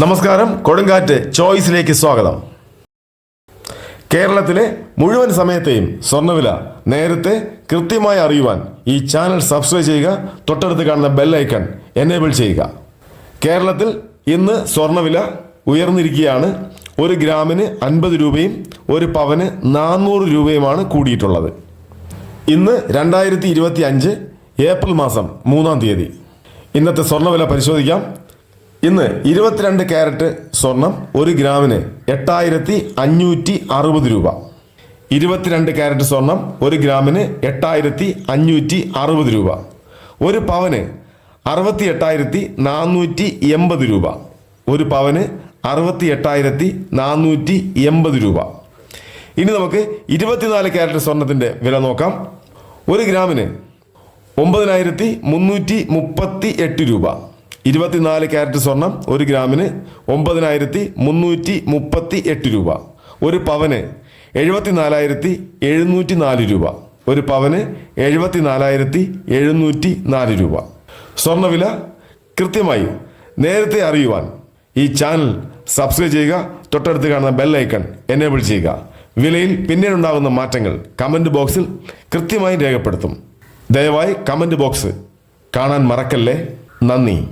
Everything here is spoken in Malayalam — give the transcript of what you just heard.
നമസ്കാരം കൊടുങ്കാറ്റ് ചോയ്സിലേക്ക് സ്വാഗതം. കേരളത്തിലെ മുഴുവൻ സമയത്തെയും സ്വർണവില നേരത്തെ കൃത്യമായി അറിയുവാൻ ഈ ചാനൽ സബ്സ്ക്രൈബ് ചെയ്യുക തൊട്ടടുത്ത് കാണുന്ന ബെൽ ഐക്കൺ എനേബിൾ ചെയ്യുക. കേരളത്തിൽ ഇന്ന് സ്വർണവില ഉയർന്നിരിക്കുകയാണ്. ഒരു ഗ്രാമിന് അൻപത് രൂപയും ഒരു പവന് നാനൂറ് രൂപയുമാണ് കൂടിയിട്ടുള്ളത്. ഇന്ന് രണ്ടായിരത്തി ഇരുപത്തി അഞ്ച് ഏപ്രിൽ മാസം മൂന്നാം തീയതി. ഇന്നത്തെ സ്വർണവില പരിശോധിക്കാം. ഇന്ന് ഇരുപത്തിരണ്ട് ക്യാരറ്റ് സ്വർണം ഒരു ഗ്രാമിന് എട്ടായിരത്തി അഞ്ഞൂറ്റി അറുപത് രൂപ. ഇരുപത്തിരണ്ട് ക്യാരറ്റ് സ്വർണം ഒരു ഗ്രാമിന് എട്ടായിരത്തി അഞ്ഞൂറ്റി അറുപത് രൂപ. ഒരു പവന് അറുപത്തി എട്ടായിരത്തി നാനൂറ്റി എൺപത് രൂപ. ഒരു പവന് അറുപത്തി എട്ടായിരത്തി നാനൂറ്റി എൺപത് രൂപ. ഇനി നമുക്ക് ഇരുപത്തിനാല് ക്യാരറ്റ് സ്വർണത്തിന്റെ വില നോക്കാം. ഒരു ഗ്രാമിന് ഒമ്പതിനായിരത്തി മുന്നൂറ്റി മുപ്പത്തി എട്ട് രൂപ. ഇരുപത്തിനാല് ക്യാരറ്റ് സ്വർണം ഒരു ഗ്രാമിന് ഒമ്പതിനായിരത്തി മുന്നൂറ്റി മുപ്പത്തി എട്ട് രൂപ. ഒരു പവന് എഴുപത്തിനാലായിരത്തി എഴുന്നൂറ്റി നാല് രൂപ. ഒരു പവന് എഴുപത്തിനാലായിരത്തി എഴുന്നൂറ്റി നാല് രൂപ. സ്വർണവില കൃത്യമായി നേരത്തെ അറിയുവാൻ ഈ ചാനൽ സബ്സ്ക്രൈബ് ചെയ്യുക തൊട്ടടുത്ത് കാണുന്ന ബെൽ ഐക്കൺ എനേബിൾ ചെയ്യുക. വിലയിൽ പിന്നീടുണ്ടാകുന്ന മാറ്റങ്ങൾ കമന്റ് ബോക്സിൽ കൃത്യമായി രേഖപ്പെടുത്തും. ദയവായി കമന്റ് ബോക്സ് കാണാൻ മറക്കല്ലേ? നന്ദി.